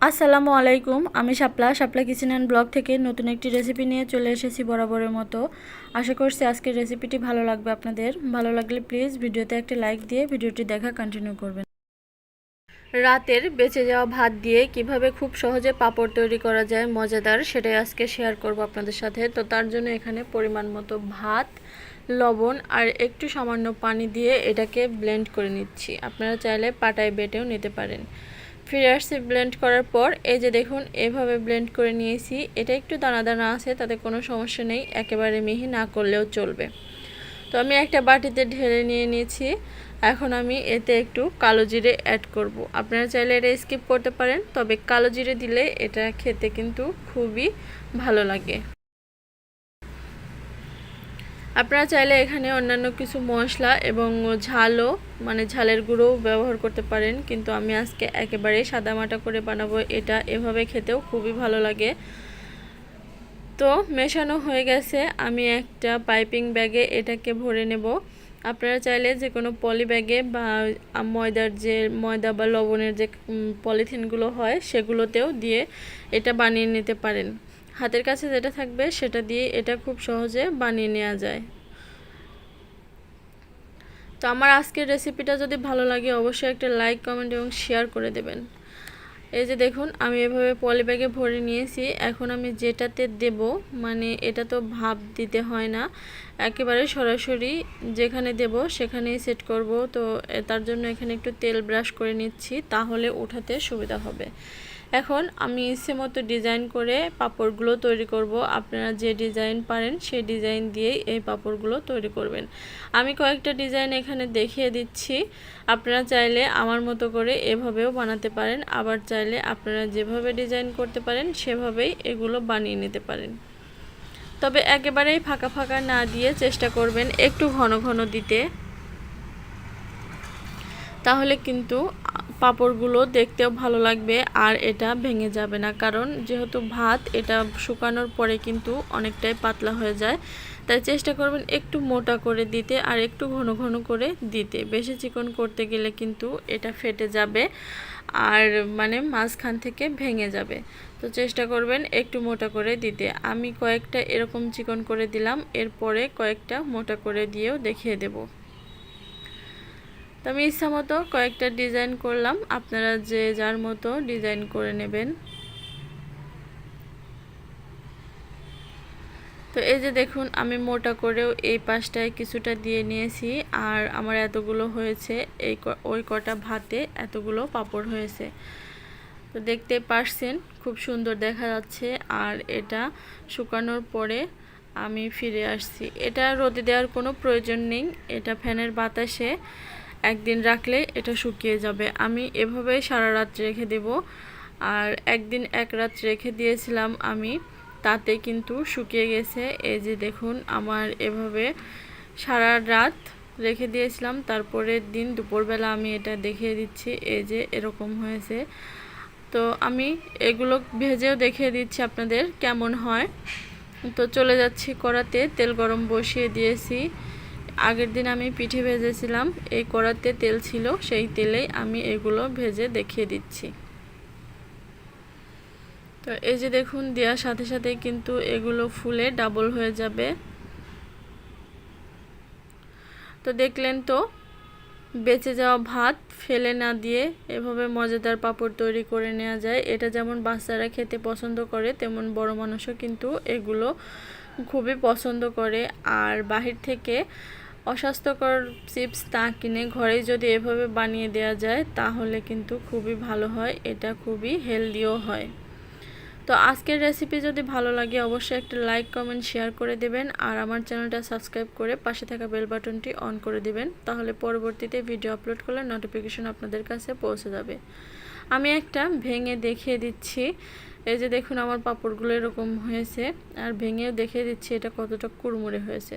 আসসালামু আলাইকুম, আমি Shapla Shapla kitchen and blog থেকে নতুন একটি রেসিপি নিয়ে চলে এসেছি বরাবরের মতো। আশা করছি আজকের রেসিপিটি ভালো লাগবে আপনাদের। ভালো লাগলে প্লিজ ভিডিওতে একটা লাইক দিয়ে ভিডিওটি দেখা কন্টিনিউ করবেন। রাতের বেঁচে যাওয়া ভাত দিয়ে কীভাবে খুব সহজে পাপড় তৈরি করা যায়, মজাদার সেটাই আজকে শেয়ার করব আপনাদের সাথে। তো তার জন্য এখানে পরিমাণ মতো ভাত, লবণ আর একটু সামান্য পানি দিয়ে এটাকে ব্লেন্ড করে নিচ্ছি। আপনারা চাইলে পাটায় বেটেও নিতে পারেন। ফিরে আসছি ব্লেন্ড করার পর, এই যে দেখুন, এভাবে ব্লেন্ড করে নিয়েছি। এটা একটু দানা দানা আছে, তাতে কোনো সমস্যা নেই, একেবারে মিহি না করলেও চলবে। তো আমি একটা বাটিতে ঢেলে নিয়ে নিয়েছি। এখন আমি এতে একটু কালো জিরে অ্যাড করব। আপনারা চাইলে এটা স্কিপ করতে পারেন, তবে কালো জিরে দিলে এটা খেতে কিন্তু খুবই ভালো লাগে। আপনারা চাইলে এখানে অন্যান্য কিছু মশলা এবং ঝালও মানে ঝালের গুঁড়োও ব্যবহার করতে পারেন। কিন্তু আমি আজকে একেবারেই সাদামাটা করে বানাবো, এটা এভাবে খেতেও খুবই ভালো লাগে। তো মেশানো হয়ে গেছে, আমি একটা পাইপিং ব্যাগে এটাকে ভরে নেব। আপনারা চাইলে যে কোনো পলি ব্যাগে বা ময়দার যে, ময়দা বা লবণের যে পলিথিনগুলো হয়, সেগুলোতেও দিয়ে এটা বানিয়ে নিতে পারেন। হাতের কাছে যেটা থাকবে সেটা দিয়ে এটা খুব সহজে বানিয়ে নেওয়া যায়। তো আমার আজকের রেসিপিটা যদি ভালো লাগে অবশ্যই একটা লাইক কমেন্ট এবং শেয়ার করে দেবেন। এই যে দেখুন, আমি এভাবে পলি ব্যাগে ভরে নিয়েছি। এখন আমি যেটাতে দেব মানে এটা তো ভাব দিতে হয় না, একেবারে সরাসরি যেখানে দেব সেখানেই সেট করব। তো তার জন্য এখানে একটু তেল ব্রাশ করে নিচ্ছি, তাহলে উঠাতে সুবিধা হবে। এখন আমি ইচ্ছে মতো ডিজাইন করে পাপড়গুলো তৈরি করব। আপনারা যে ডিজাইন পারেন, সেই ডিজাইন দিয়েই এই পাপড়গুলো তৈরি করবেন। আমি কয়েকটা ডিজাইন এখানে দেখিয়ে দিচ্ছি। আপনারা চাইলে আমার মতো করে এভাবেও বানাতে পারেন। আবার চাইলে আপনারা যেভাবে ডিজাইন করতে পারেন, সেভাবেই এগুলো বানিয়ে নিতে পারেন। তবে একেবারেই ফাঁকা ফাঁকা না দিয়ে চেষ্টা করবেন একটু ঘন ঘন দিতে। তাহলে কিন্তু পাঁপড়গুলো দেখতেও ভালো লাগবে আর এটা ভেঙে যাবে না। কারণ যেহেতু ভাত, এটা শুকানোর পরে কিন্তু অনেকটাই পাতলা হয়ে যায়। তাই চেষ্টা করবেন একটু মোটা করে দিতে আর একটু ঘন ঘন করে দিতে। বেশি চিকন করতে গেলে কিন্তু এটা ফেটে যাবে আর মানে মাঝখান থেকে ভেঙে যাবে। তো চেষ্টা করবেন একটু মোটা করে দিতে। আমি কয়েকটা এরকম চিকন করে দিলাম, এরপরে কয়েকটা মোটা করে দিয়েও দেখিয়ে দেবো। তো আমি ইচ্ছা মতো কয়েকটা ডিজাইন করলাম। আপনারা যে যার মতো ডিজাইন করে নেবেন। তো এই যে দেখুন, আমি মোটা করেও এই পাশটায় কিছুটা দিয়ে নিয়েছি। আর আমার এতগুলো হয়েছে, এই ওই কটা ভাতে এতগুলো পাপড় হয়েছে। তো দেখতে পারছেন, খুব সুন্দর দেখা যাচ্ছে। আর এটা শুকানোর পরে আমি ফিরে আসছি। এটা রোদে দেওয়ার কোনো প্রয়োজন নেই। এটা ফ্যানের বাতাসে। একদিন রাখলে এটা শুকিয়ে যাবে। আমি এভাবে সারা রাত রেখে দেব। আর একদিন এক রাত রেখে দিয়েছিলাম আমি, তাতে কিন্তু শুকিয়ে গেছে। এই যে দেখুন, আমার এভাবে সারা রাত রেখে দিয়েছিলাম। তারপরের দিন দুপুরবেলা আমি এটা দেখিয়ে দিচ্ছি। এই যে এরকম হয়েছে। তো আমি এগুলো ভেজেও দেখিয়ে দিচ্ছি আপনাদের কেমন হয়। তো চলে যাচ্ছি কড়াতে। তেল গরম বসিয়ে দিয়েছি। আগের দিন আমি পিঠে ভেজেছিলাম, এই কড়াতে তেল ছিল, সেই তেলেই আমি এগুলো ভেজে দেখিয়ে দিচ্ছি। তো এই যে দেখুন, দেওয়ার সাথে সাথে কিন্তু এগুলো ফুলে ডাবল হয়ে যাবে। তো দেখলেন তো, বেঁচে যাওয়া ভাত ফেলে না দিয়ে এভাবে মজাদার পাপড় তৈরি করে নেওয়া যায়। এটা যেমন বাচ্চারা খেতে পছন্দ করে, তেমন বড় মানুষও কিন্তু এগুলো খুবই পছন্দ করে। আর বাহির থেকে অস্বাস্থ্যকর চিপস তা কিনে ঘরেই যদি এভাবে বানিয়ে দেওয়া যায়, তাহলে কিন্তু খুবই ভালো হয়, এটা খুবই হেলদিও হয়। তো আজকের রেসিপি যদি ভালো লাগে, অবশ্যই একটা লাইক কমেন্ট শেয়ার করে দেবেন, আর আমার চ্যানেলটা সাবস্ক্রাইব করে পাশে থাকা বেল বাটনটি অন করে দেবেন, তাহলে পরবর্তীতে ভিডিও আপলোড করলে নোটিফিকেশন আপনাদের কাছে পৌঁছে যাবে। আমি একটা ভেঙে দেখিয়ে দিচ্ছি, এই যে দেখুন আমার পাপড়গুলো এরকম হয়েছে, আর ভেঙেও দেখিয়ে দিচ্ছি এটা কতটা কুড়মুড়ে হয়েছে।